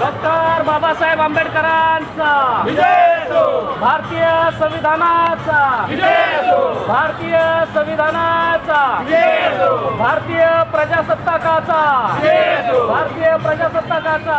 Doctor Babasaheb आंबेडकरांचा. भारतीय संविधानाचा. भारतीय संविधानाचा. भारतीय प्रजासत्ताकाचा. भारतीय प्रजासत्ताकाचा.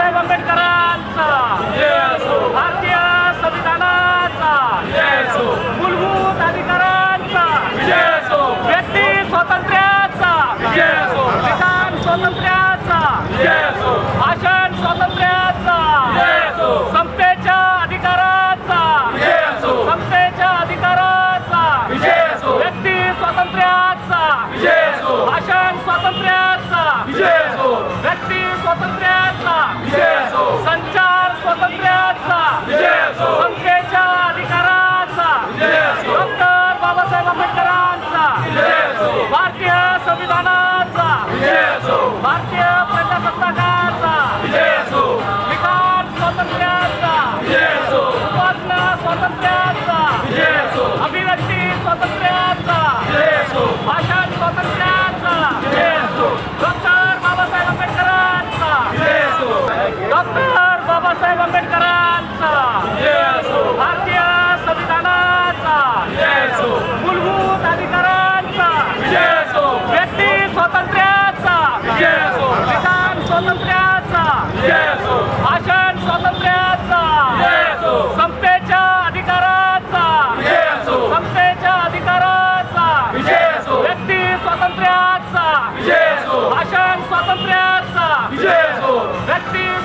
बाबासाहेब आंबेडकर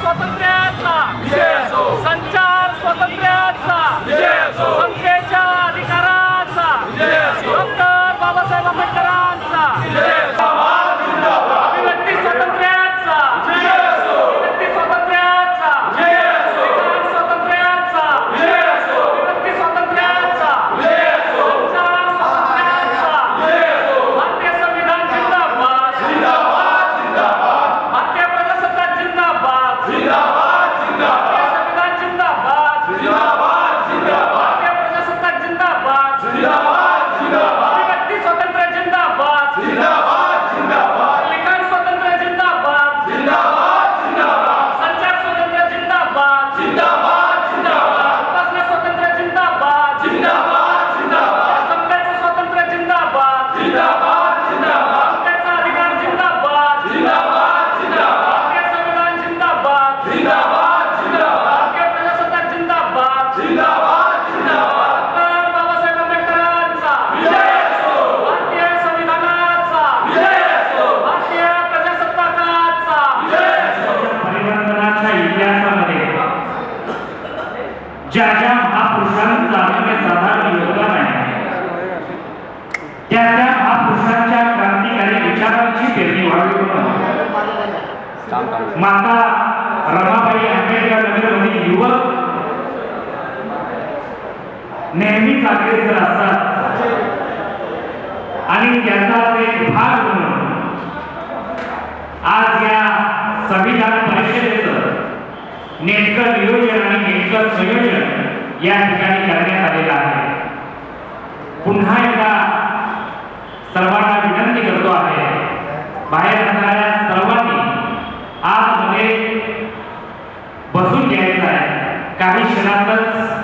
स्वातंत्र्याचा. नेहमी जर असतात. आणि त्याचा एक भाग म्हणून आज या संविधान परिषदेच नेमकं नियोजन आणि नेमकं संयोजन या ठिकाणी करण्यात आलेलं आहे. पुन्हा एकदा सर्वांना विनंती करतो आहे बाहेर असणाऱ्या सर्वांनी आजमध्ये बसून घ्यायचं आहे. काही क्षणातच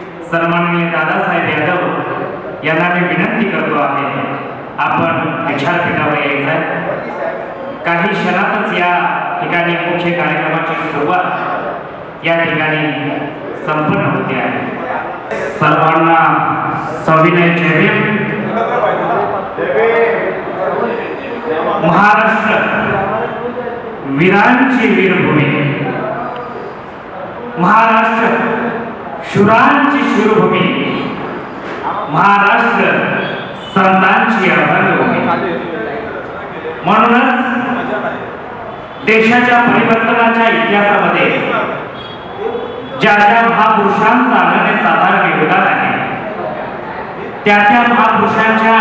सन्माननीय दादासाहेब यादव यांना मी विनंती करतो आहे आपण विचारपीठावर यायचं आहे. काही क्षणातच या ठिकाणी मुख्य कार्यक्रमाची सुरुवात या ठिकाणी संपन्न होते आहे. सर्वांना सविनय जय महाराष्ट्र वीरांची वीरभूमी. महाराष्ट्र शुरांची शिवभूमी महाराष्ट्र संतांची अभंगभूमी. म्हणूनच देशाच्या परिवर्तनाच्या इतिहासामध्ये ज्या ज्या महापुरुषांचा अनन्यसाधारण योगदान आहे त्या त्या महापुरुषांच्या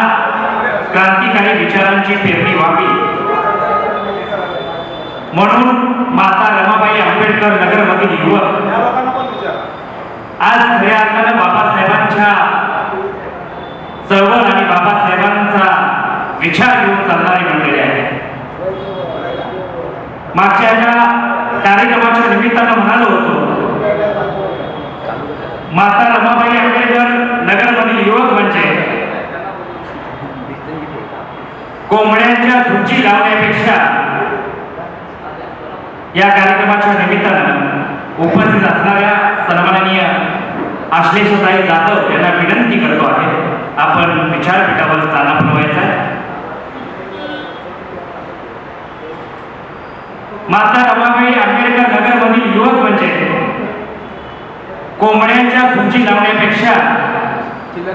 क्रांतिकारी विचारांची पेरणी व्हावी. म्हणून माता रमाबाई आंबेडकर नगरमधील युवक आज खऱ्या अर्थानं बाबासाहेबांच्या चळवळ आणि बाबासाहेबांचा विचार घेऊन चालणारी मंडळी आहे. मागच्या एका कार्यक्रमाच्या निमित्तानं म्हणालो होतो माता रमाबाई आंबेडकर नगरमधील युवक म्हणजे कोंबड्यांच्या झुंची लावण्यापेक्षा या कार्यक्रमाच्या निमित्तानं उपस्थित असणाऱ्या सन्माननीय आश्लेषताई जाधव यांना विनंती करतो आहे. आपण विचारपीठावर स्थाना व्हायचं माता रमाबाई आंबेडकर नगरमधील युवक म्हणजे कोंबड्यांच्या भुजी लावण्यापेक्षा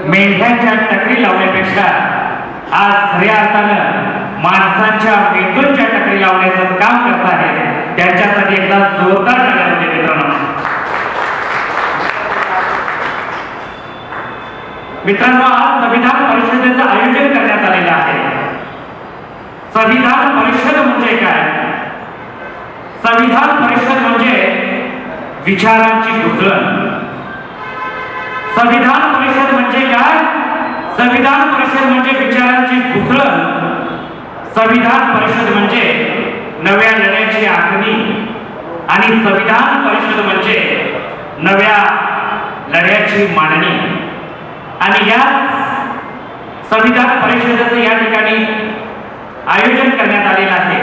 मेंढ्यांच्या टकरी लावण्यापेक्षा आज खऱ्या अर्थानं माणसांच्या मेंदूंच्या टकरी लावण्याचं काम करत आहे त्यांच्यासाठी एकदा जोरदार टाळ्या होते मित्रांनो. मित्रांनो आज संविधान परिषदेचं आयोजन करण्यात आलेलं आहे. संविधान परिषद म्हणजे काय? संविधान परिषद म्हणजे विचारांची घुसळण संविधान परिषद म्हणजे काय? संविधान परिषद म्हणजे विचारांची घुसळण संविधान परिषद म्हणजे नव्या लढ्याची आखणी. आणि संविधान परिषद म्हणजे नव्या लढ्याची मांडणी. आणि या संविधान परिषदेचं या ठिकाणी आयोजन करण्यात आलेलं आहे.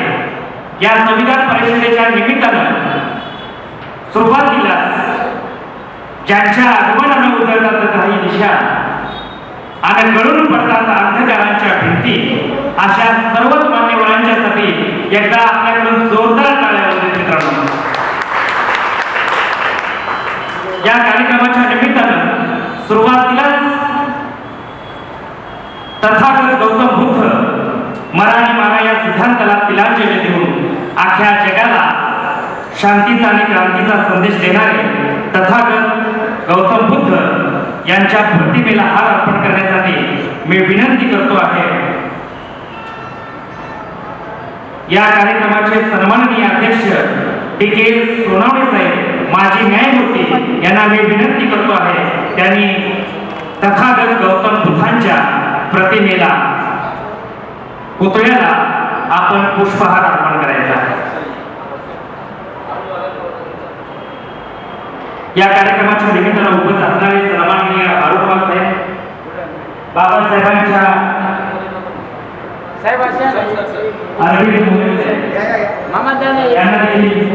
या संविधान परिषदेच्या निमित्तानं सुरुवातीला ज्यांच्या आगमनानं उजळतात काही दिशा आणि गळून पडतात अंधकारांच्या भिंती अशा सर्वच मान्यवरांच्यासाठी एकदा आपल्याकडून जोरदार टाळ्या मित्रांनो या कार्यक्रमाच्या निमित्तानं सुरुवातीलाच तथागत गौतम बुद्ध मराठी मारा त्याला तिलांजली देऊन अख्ख्या जगाला शांतीचा आणि क्रांतीचा संदेश देणारे तथागत गौतम बुद्ध यांच्या प्रतिमेला हार अर्पण करण्यासाठी मी विनंती करतो आहे. या कार्यक्रमाचे सन्माननीय अध्यक्ष डी के सोनावणे साहेब माजी न्यायमूर्ती यांना मी विनंती करतो आहे. त्यांनी तथागत गौतम बुद्धांच्या प्रतिमेला पुतळ्याला आपण पुष्पहार अर्पण करायचा या कार्यक्रमाच्या निमित्तानं उपस्थित असणारे सन्माननीय अरुणकुमार साहेब बाबासाहेबांच्या साहेब अरविंद मोरे साहेब. मामा द्या ना यांना देखील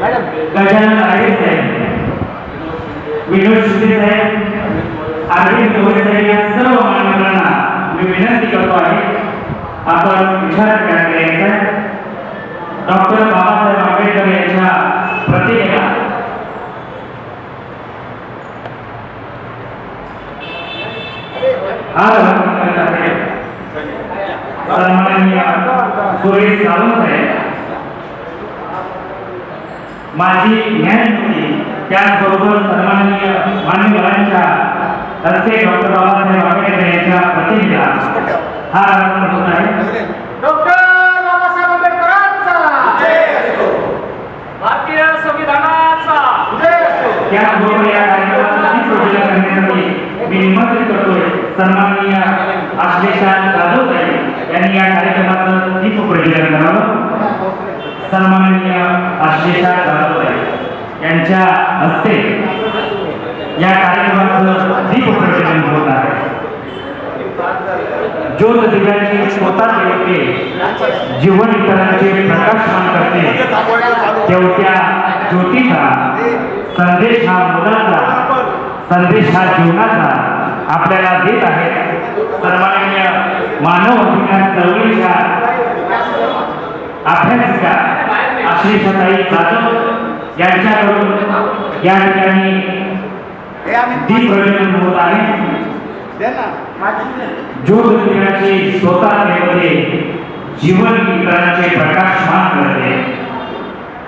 मॅडम. गजानन आहे साहेब विनोद शिंदे साहेब अरविंद मोरे साहेब या सर्व मान्यवरांना मी विनंती करतो आहे आपण विचार करायचा डॉक्टर बाबा बाबासाहेब आंबेडकर यांच्या प्रतिमेला सन्माननीय सुरेश सावंत साहेब माजी न्यायमूर्ती त्याचबरोबर सन्माननीय मान्यवरांच्या हस्ते डॉक्टर बाबासाहेब आंबेडकर यांच्या प्रतिमेला हा होत आहे डॉक्टर बाबासाहेब आंबेडकरांचा भारतीय संविधानाचा त्याचबरोबर या कार्यक्रमात मी निमंत्रित करतोय सन्माननीय आश्लेषा जाधवताई यांनी या कार्यक्रमाचं दीप प्रज्वलन करावं. सन्माननीय आश्लेषा जाधवताई यांच्या हस्ते या कार्यक्रमाचं दीप प्रज्वलन होत आहे ज्योत दिव्याची स्वतः देवते जीवन इतरांचे प्रकाशमान करते. तेवत्या ज्योतीचा संदेश हा मुलाचा संदेश हा जीवनाचा आपल्याला देत आहे. सर्वांनी मानव अधिकार चळवळीच्या अभ्यासिका आश्लेषताई जाधव यांच्याकडून या ठिकाणी दीप प्रज्वलन होत आहे. ज्योत दिव्याची स्वतः देवते जीवन इतरांचे प्रकाशमान करते.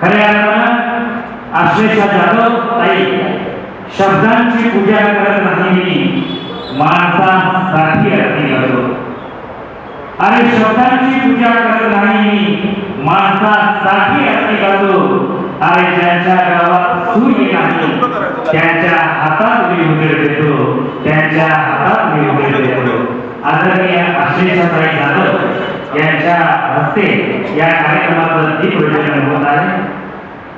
खऱ्या अर्थानं आश्लेषा जाधव ताई शब्दांची पूजा करत नाही मी माणसासाठी अर्थी करतो अरे शब्दांची पूजा करत नाही मी माणसासाठी अर्थी करतो अरे ज्यांच्या गावात सूर्य नाही त्यांच्या हातात मी उजेड देतो त्यांच्या हातात मी उजेड देतो. आदरणीय आश्लेषाताई जाधव यांच्या हस्ते या कार्यक्रमाचं दीप प्रज्वलन होत आहे.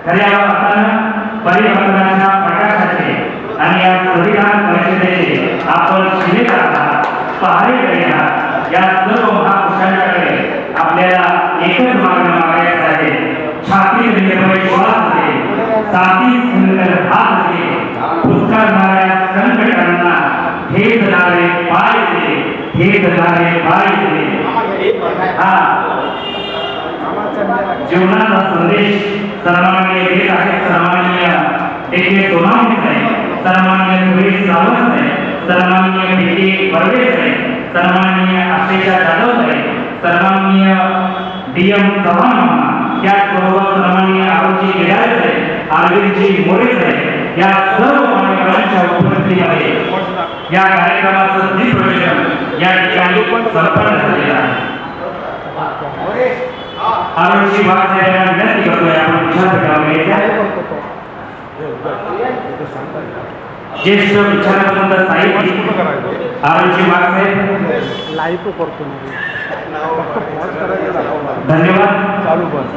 खऱ्या अर्थानं परिवर्तनाच्या प्रकाशाचे आणि या संविधान परिषदेचे आपण शिलेदार आहात पहारेकडे आहात या सर्व साथी सुंदर हात दे फुटकारणाऱ्या संकटांना भेदणारे पाय दे भेदणारे पाय दे। हा। जीवनाचा संदेश सर्वांनी देत आहे सर्वांनी एके सोनावणे आहे सर्वांनी सुरेश सावंत आहे सर्वांनी पिके परवेश आहे सर्वांनी आशेषा जाधव आहे सर्वांनी डी एम चव्हाण मामा त्याचबरोबर सर्वांनी आरोची गिडाळेच आहे अरविंदजी मोरेच आहे. या सर्व मान्यवरांच्या उपस्थितीमध्ये या कार्यक्रमाचं दीपप्रज्वलन या ठिकाणी संपन्न झालेलं आहे. आरोग्य वागसाहेबांना विनंती करतोय आपण यायचं ज्येष्ठ विचारवंत साहित्यिक आरोग्य वागसाहेब लाईव्ह करतो धन्यवाद. चालू बस